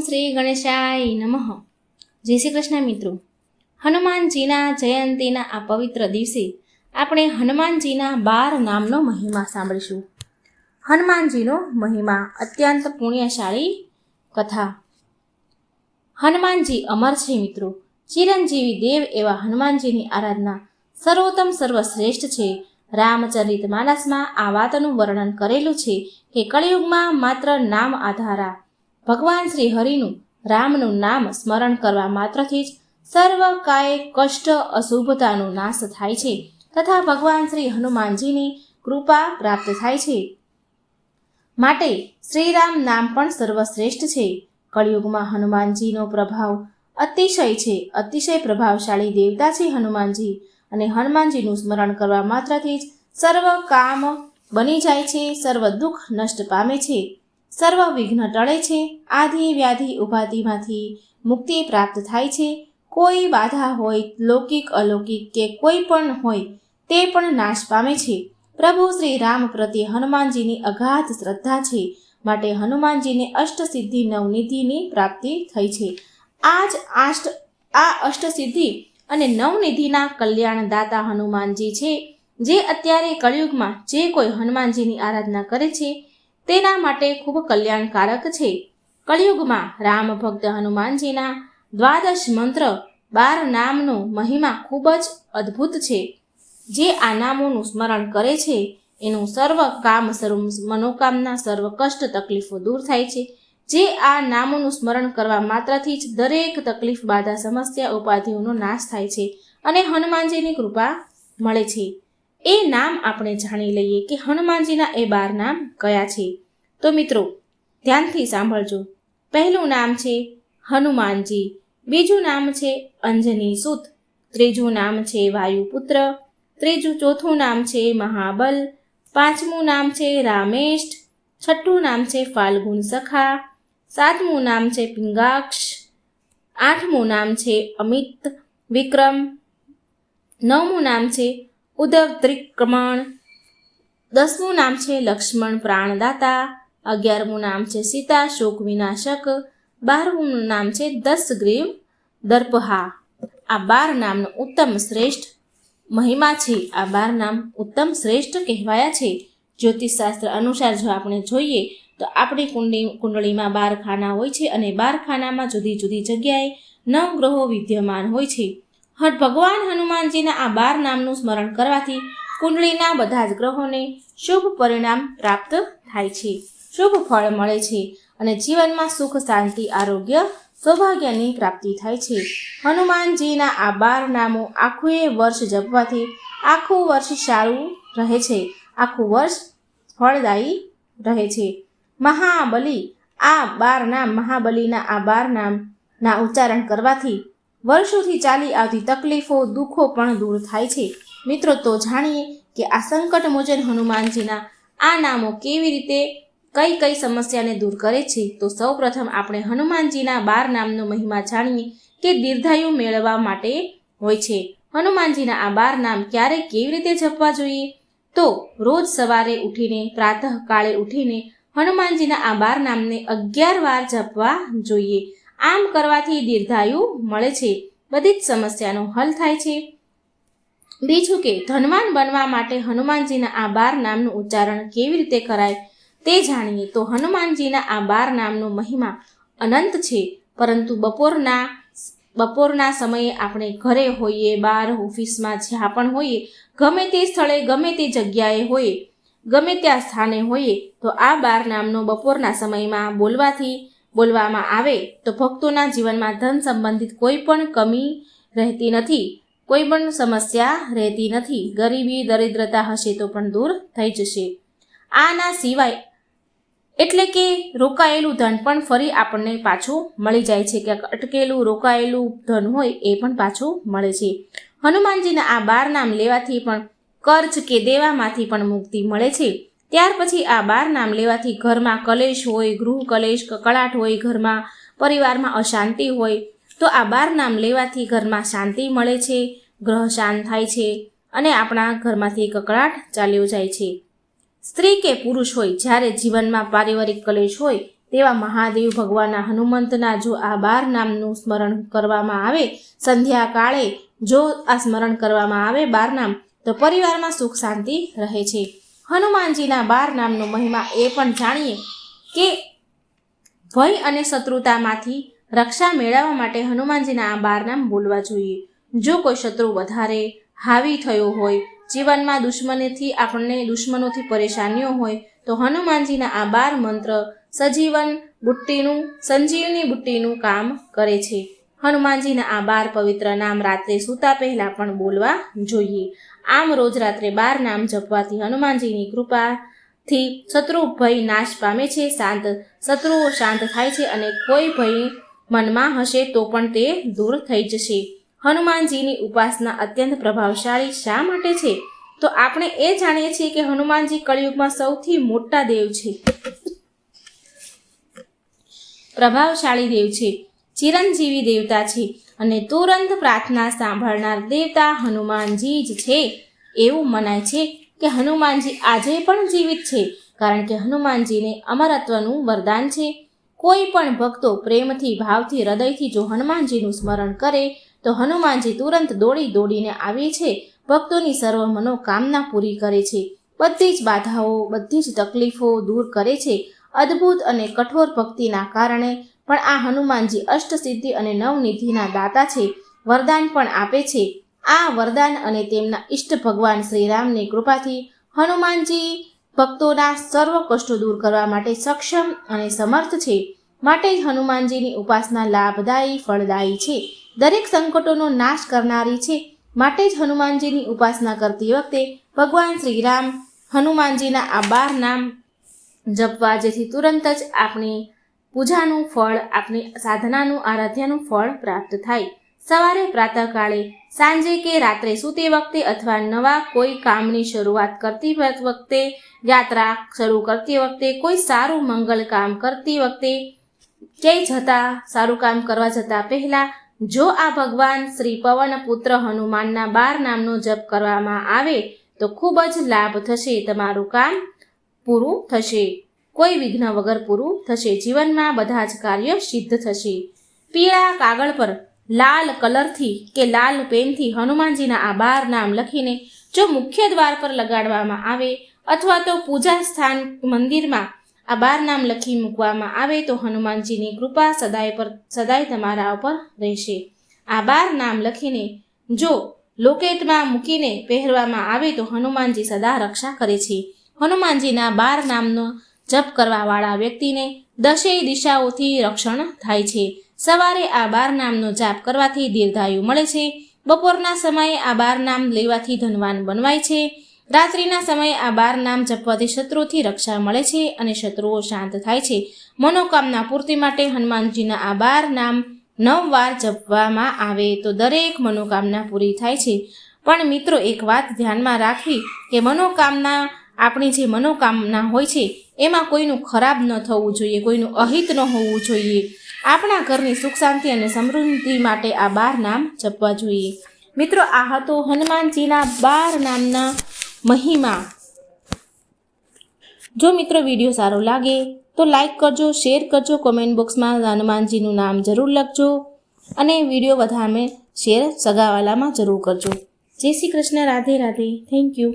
શ્રી ગણેશાય નમઃ. જય શ્રી કૃષ્ણ મિત્રો. હનુમાનજીના જયંતીના આ પવિત્ર દિવસે આપણે હનુમાનજીના બાર નામનો મહિમા સાંભળીશું. હનુમાનજીનો મહિમા અત્યંત પુણ્યશાળી કથા. હનુમાનજી અમર છે મિત્રો. ચિરંજીવી દેવ એવા હનુમાનજીની આરાધના સર્વોત્તમ સર્વશ્રેષ્ઠ છે. રામચરિત માનસમાં આ વાતનું વર્ણન કરેલું છે કે કળિયુગમાં માત્ર નામ આધારા ભગવાન શ્રી હરિનું રામનું નામ સ્મરણ કરવા માત્રથી જ સર્વ કાય કષ્ટ અશુભતાનો નાશ થાય છે તથા ભગવાન શ્રી હનુમાનજીની કૃપા પ્રાપ્ત થાય છે. માટે શ્રીરામ નામ પણ સર્વશ્રેષ્ઠ છે. કળિયુગમાં હનુમાનજીનો પ્રભાવ અતિશય છે. અતિશય પ્રભાવશાળી દેવતા છે હનુમાનજી અને હનુમાનજીનું સ્મરણ કરવા માત્રથી જ સર્વ કામ બની જાય છે, સર્વ દુઃખ નષ્ટ પામે છે. સર્વ વિઘ્ન ટળે છે આધિ વ્યાધિ ઉપાધિમાંથી મુક્તિ પ્રાપ્ત થાય છે. કોઈ બાધા હોય, લૌકિક, અલૌકિક કે કોઈ પણ હોય, તે પણ નાશ પામે છે. પ્રભુ શ્રી રામ પ્રત્યે હનુમાનજીની અગાધ શ્રદ્ધા છે, માટે હનુમાનજીને અષ્ટસિદ્ધિ નવનિધિની પ્રાપ્તિ થઈ છે. આ જ આષ્ટ, આ અષ્ટસિદ્ધિ અને નવનિધિના કલ્યાણદાતા હનુમાનજી છે, જે અત્યારે કળિયુગમાં જે કોઈ હનુમાનજીની આરાધના કરે છે તેના માટે ખૂબ કલ્યાણકારક છે. કળિયુગમાં રામ ભક્ત હનુમાનજીના દ્વાદશ મંત્ર બાર નામનો મહિમા ખૂબ જ અદ્ભુત છે. જે આ નામોનું સ્મરણ કરે છે, એનું સર્વ કામ, સર્વ મનોકામના, સર્વ કષ્ટ, તકલીફો દૂર થાય છે. જે આ નામોનું સ્મરણ કરવા માત્રથી જ દરેક તકલીફ, બાધા, સમસ્યા, ઉપાધિઓનો નાશ થાય છે અને હનુમાનજીની કૃપા મળે છે. એ નામ આપણે જાણી લઈએ કે હનુમાનજીના એ બાર નામ કયા છે? તો મિત્રો, ધ્યાનથી સાંભળજો. પહેલું નામ છે હનુમાનજી, બીજું નામ છે અંજની સુત, ત્રીજું નામ છે વાયુપુત્ર, ત્રીજું ચોથું નામ છે મહાબલ, પાંચમું નામ છે રામેષ્ઠ છઠ્ઠું નામ છે ફાલ્ગુન સખા, સાતમું નામ છે પિંગાક્ષ, આઠમું નામ છે અમિત વિક્રમ, નવમું નામ છે ઉદવ ત્રિક્રમણ દસમું નામ છે લક્ષ્મણ પ્રાણદાતા. અગિયારમું નામ છે સીતા શોક વિનાશક બારમું નામ છે દસગ્રીવ દર્પહા. આ બાર નામનો ઉત્તમ શ્રેષ્ઠ મહિમા છે. આ બાર નામ ઉત્તમ શ્રેષ્ઠ કહેવાયા છે. જ્યોતિષશાસ્ત્ર અનુસાર જો આપણે જોઈએ, તો આપણી કુંડી, કુંડળીમાં બાર ખાના હોય છે અને બાર ખાનામાં જુદી જુદી જગ્યાએ નવ ગ્રહો વિદ્યમાન હોય છે. હટ ભગવાન હનુમાનજીના આ બાર નામનું સ્મરણ કરવાથી કુંડળીના બધા જ ગ્રહોને શુભ પરિણામ પ્રાપ્ત થાય છે. શુભ ફળ મળે છે અને જીવનમાં સુખ, શાંતિ, આરોગ્ય, સૌભાગ્યની પ્રાપ્તિ થાય છે. હનુમાનજીના આ બાર નામો આખું એ વર્ષ જપવાથી આખું વર્ષ સારું રહે છે. આખું વર્ષ ફળદાયી રહે છે. મહાબલી આ બાર નામ, મહાબલીના આ બાર નામના ઉચ્ચારણ કરવાથી વર્ષોથી ચાલી આવતી તકલીફો, દુઃખો પણ દૂર થાય છે. મિત્રો, તો જાણીએ કે આ સંકટ મોચન હનુમાનજીના આ નામો કેવી રીતે કઈ કઈ સમસ્યાને દૂર કરે છે. તો સૌ પ્રથમ આપણે હનુમાનજીના બાર નામનો મહિમા જાણીએ કે દીર્ઘાયુ મેળવવા માટે હોય છે. હનુમાનજીના આ બાર નામ ક્યારે કેવી રીતે જપવા જોઈએ? તો રોજ સવારે ઉઠીને પ્રાતઃ કાળે ઉઠીને હનુમાનજીના આ બાર નામને અગિયાર વાર જપવા જોઈએ. આમ કરવાથી દીર્ઘાયુ મળે છે. બધી જ સમસ્યાનો હલ થાય છે. બીજું કે, ધનવાન બનવા માટે હનુમાનજીના આ બાર નામનું ઉચ્ચારણ કેવી રીતે કરાય તે જાણીએ તો હનુમાનજીના આ બાર નામનો મહિમા અનંત છે. પરંતુ બપોરના બપોરના સમયે આપણે ઘરે હોઈએ બહાર ઓફિસમાં જ્યાં પણ હોઈએ, ગમે તે સ્થળે, ગમે તે જગ્યાએ હોઈએ, ગમે ત્યાં સ્થાને હોઈએ, તો આ બાર નામનો બપોરના સમયમાં બોલવાથી બોલવામાં આવે તો ભક્તોના જીવનમાં ધન સંબંધિત કોઈ પણ કમી રહેતી નથી, કોઈ પણ સમસ્યા રહેતી નથી, ગરીબી, દરિદ્રતા હશે તો પણ દૂર થઈ જશે. આના સિવાય એટલે કે રોકાયેલું ધન પણ ફરી આપણને પાછું મળી જાય છે. કે અટકેલું, રોકાયેલું ધન હોય એ પણ પાછું મળે છે. હનુમાનજીના આ બાર નામ લેવાથી પણ કર્જ કે દેવામાંથી પણ મુક્તિ મળે છે. ત્યાર પછી આ બાર નામ લેવાથી ઘરમાં કલેશ હોય, ગૃહ કલેશ, કકળાટ હોય, ઘરમાં પરિવારમાં અશાંતિ હોય, તો આ બાર નામ લેવાથી ઘરમાં શાંતિ મળે છે, ગ્રહ શાંત થાય છે અને આપણા ઘરમાંથી કકળાટ ચાલ્યો જાય છે. સ્ત્રી કે પુરુષ હોય, જ્યારે જીવનમાં પારિવારિક કલેશ હોય, તેવા મહાદેવ ભગવાનના હનુમંતના જો આ બાર નામનું સ્મરણ કરવામાં આવે સંધ્યા કાળે જો આ સ્મરણ કરવામાં આવે બાર નામ, તો પરિવારમાં સુખ શાંતિ રહે છે. હનુમાનજીના બાર નામનો મહિમા એ પણ જાણીએ કે ભય અને શત્રુતામાંથી રક્ષા મેળવવા માટે હનુમાનજીના આ બાર નામ બોલવા જોઈએ. જો કોઈ શત્રુ વધારે હાવી થયો હોય, જીવનમાં દુશ્મનીથી આપણને દુશ્મનોથી પરેશાનીઓ હોય, તો હનુમાનજીના આ બાર મંત્ર સજીવન બુટ્ટીનું, સંજીવની બુટ્ટીનું કામ કરે છે. હનુમાનજીના આ બાર પવિત્ર નામ રાત્રે સૂતા પહેલાં પણ બોલવા જોઈએ. આમ રોજ રાત્રે બાર નામ જપવાથી હનુમાનજીની કૃપાથી શત્રુ ભય નાશ પામે છે, શાંત શત્રુઓ શાંત થાય છે અને કોઈ ભય મનમાં હશે તો પણ તે દૂર થઈ જશે. હનુમાનજીની ઉપાસના અત્યંત પ્રભાવશાળી શા માટે છે? તો આપણે એ જાણીએ છીએ કે હનુમાનજી કળિયુગમાં સૌથી મોટા દેવ છે. પ્રભાવશાળી દેવ છે. ચિરંજીવી દેવતા છે. અને તુરંત પ્રાર્થના સાંભળનાર દેવતા હનુમાનજી જ છે. એવું મનાય છે કે હનુમાનજી આજે પણ જીવિત છે, કારણ કે હનુમાનજીને અમરત્વનું વરદાન છે. કોઈ પણ ભક્તો પ્રેમથી, ભાવથી, હૃદયથી જો હનુમાનજીનું સ્મરણ કરે, તો હનુમાનજી તુરંત દોડી દોડીને આવે છે. ભક્તોની સર્વ મનોકામના પૂરી કરે છે. બધી જ બાધાઓ, બધી જ તકલીફો દૂર કરે છે. અદ્ભુત અને કઠોર ભક્તિના કારણે પણ આ હનુમાનજી અષ્ટસિદ્ધિ અને નવનિધિના દાતા છે, વરદાન પણ આપે છે. આ વરદાન અને તેમના ઈષ્ટ ભગવાન શ્રીરામની કૃપાથી હનુમાનજી ભક્તોના સર્વ કષ્ટો દૂર કરવા માટે સક્ષમ અને સમર્થ છે. માટે જ હનુમાનજીની ઉપાસના લાભદાયી, ફળદાયી છે. દરેક સંકટોનો નાશ કરનારી છે. માટે જ હનુમાનજીની ઉપાસના કરતી વખતે ભગવાન શ્રીરામ હનુમાનજીના આ બાર નામ જપવા જેથી તુરંત જ આપણી પૂજાનું ફળ, આપની સાધનાનું, આરાધ્યાનું ફળ પ્રાપ્ત થાય. સવારે પ્રાતઃકાળે, સાંજે કે રાત્રે સૂતી વખતે અથવા નવા કોઈ કામની શરૂઆત કરતી વખતે, યાત્રા શરૂ કરતી વખતે, કોઈ સારું મંગલ કામ કરતી વખતે, ક્યાંય જતા, સારું કામ કરવા જતા પહેલાં, જો આ ભગવાન શ્રી પવન પુત્ર હનુમાનના બાર નામનો જપ કરવામાં આવે, તો ખૂબ જ લાભ થશે, તમારું કામ પૂરું થશે. કોઈ વિઘ્ન વગર પૂરું થશે. જીવનમાં બધા જ કાર્ય સિદ્ધ થશે. પીળા કાગળ પર લાલ કલરથી કે લાલ પેનથી હનુમાનજીના આ બાર નામ લખીને જો મુખ્ય દ્વાર પર લગાડવામાં આવે અથવા તો પૂજા સ્થાન મંદિરમાં આ બાર નામ લખી મૂકવામાં આવે તો હનુમાનજીની કૃપા સદાય પર, સદાય તમારા ઉપર રહેશે. આ બાર નામ લખીને જો લોકેટમાં મૂકીને પહેરવામાં આવે તો હનુમાનજી સદા રક્ષા કરે છે. હનુમાનજીના બાર નામનો જપ કરવાવાળા વ્યક્તિને દશેય દિશાઓથી રક્ષણ થાય છે. સવારે આ બાર નામનો જાપ કરવાથી દીર્ઘાયુ મળે છે. બપોરના સમયે આ બાર નામ લેવાથી ધનવાન બનવાય છે. રાત્રિના સમયે આ બાર નામ જપવાથી શત્રુથી રક્ષા મળે છે અને શત્રુઓ શાંત થાય છે. મનોકામના પૂર્તિ માટે હનુમાનજીના આ બાર નામ નવ વાર જપવામાં આવે તો દરેક મનોકામના પૂરી થાય છે. પણ મિત્રો, એક વાત ધ્યાનમાં રાખવી કે મનોકામના, આપણી જે મનોકામના હોય છે એમાં કોઈનું ખરાબ ન થવું જોઈએ, કોઈનું અહિત ન હોવું જોઈએ. આપણા ઘરની સુખ, શાંતિ અને સમૃદ્ધિ માટે આ બાર નામ જપવા જોઈએ. મિત્રો, આ હતો હનુમાનજીના બાર નામના મહિમા. જો મિત્રો વીડિયો સારો લાગે, તો લાઈક કરજો, શેર કરજો કોમેન્ટ બોક્સમાં હનુમાનજીનું નામ જરૂર લખજો અને વીડિયો વધારે શેર સગાવાલામાં જરૂર કરજો. જય શ્રી કૃષ્ણ, રાધે રાધે. Thank you